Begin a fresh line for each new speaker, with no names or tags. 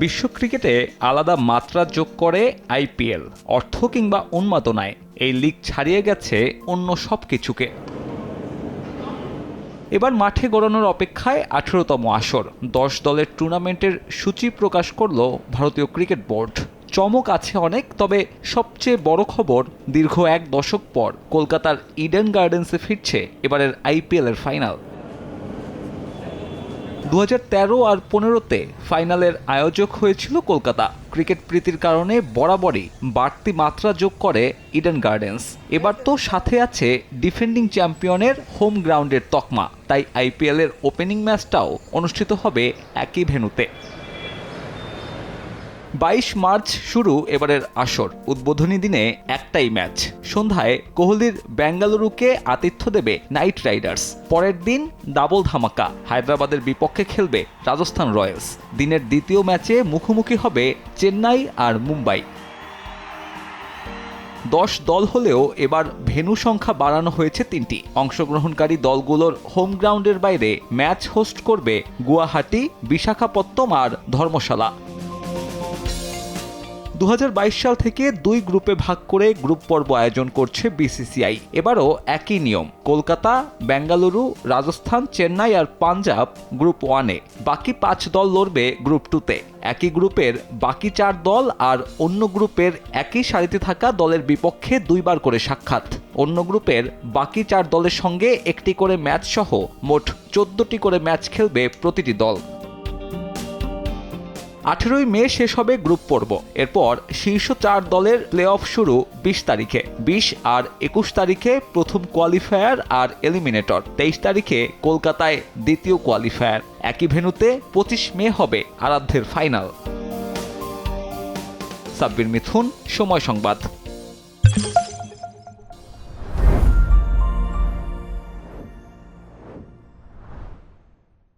বিশ্ব ক্রিকেটে আলাদা মাত্রা যোগ করে আইপিএল, অর্থ কিংবা উন্মাদনায় এই লিগ ছাড়িয়ে গেছে অন্য সব কিছুকে এবার মাঠে গড়ানোর অপেক্ষায় আঠেরোতম আসর, দশ দলের টুর্নামেন্টের সূচি প্রকাশ করল ভারতীয় ক্রিকেট বোর্ড। চমক আছে অনেক, তবে সবচেয়ে বড় খবর, দীর্ঘ এক দশক পর কলকাতার ইডেন গার্ডেন্সে ফিরছে এবারের আইপিএলের ফাইনাল। দু হাজার তেরো আর পনেরোতে ফাইনালের আয়োজক হয়েছিল কলকাতা। ক্রিকেট প্রীতির কারণে বরাবরই বাড়তি মাত্রা যোগ করে ইডেন গার্ডেন্স এবার তো সাথে আছে ডিফেন্ডিং চ্যাম্পিয়নের হোম গ্রাউন্ডের তকমা। তাই আইপিএলের ওপেনিং ম্যাচটাও অনুষ্ঠিত হবে একই ভেন্যুতে। বাইশ মার্চ শুরু এবারের আসর। উদ্বোধনী দিনে একটাই ম্যাচ। সন্ধ্যায় কোহলির বেঙ্গালুরুকে আতিথ্য দেবে নাইট রাইডার্স। পরের দিন ডাবল ধামাকা, হায়দ্রাবাদের বিপক্ষে খেলবে রাজস্থান রয়্যালস। দিনের দ্বিতীয় ম্যাচে মুখোমুখি হবে চেন্নাই আর মুম্বাই। দশ দল হলেও এবার ভেন্যু সংখ্যা বাড়ানো হয়েছে তিনটি। অংশগ্রহণকারী দলগুলোর হোম গ্রাউন্ডের বাইরে ম্যাচ হোস্ট করবে গুয়াহাটি বিশাখাপত্তম আর ধর্মশালা। দু হাজার বাইশ সাল থেকে দুই গ্রুপে ভাগ করে গ্রুপ পর্ব আয়োজন করছে বিসিসিআই। এবারও একই নিয়ম। কলকাতা, বেঙ্গালুরু, রাজস্থান, চেন্নাই আর পাঞ্জাব গ্রুপ ওয়ানে। বাকি পাঁচ দল লড়বে গ্রুপ টুতে। একই গ্রুপের বাকি চার দল আর অন্য গ্রুপের একই সারিতে থাকা দলের বিপক্ষে দুইবার করে সাক্ষাৎ। অন্য গ্রুপের বাকি চার দলের সঙ্গে একটি করে ম্যাচ সহ মোট চোদ্দটি করে ম্যাচ খেলবে প্রতিটি দল। আঠেরোই মে শেষ হবে গ্রুপ পর্ব। এরপর শীর্ষ চার দলের প্লে অফ শুরু বিশ তারিখে। বিশ আর একুশ তারিখে প্রথম কোয়ালিফায়ার আর এলিমিনেটর তেইশ তারিখে কলকাতায় দ্বিতীয় কোয়ালিফায়ার একই ভেন্যুতে পঁচিশ মে হবে আরাধ্যের ফাইনাল সাব্বির মিথুন, সময় সংবাদ।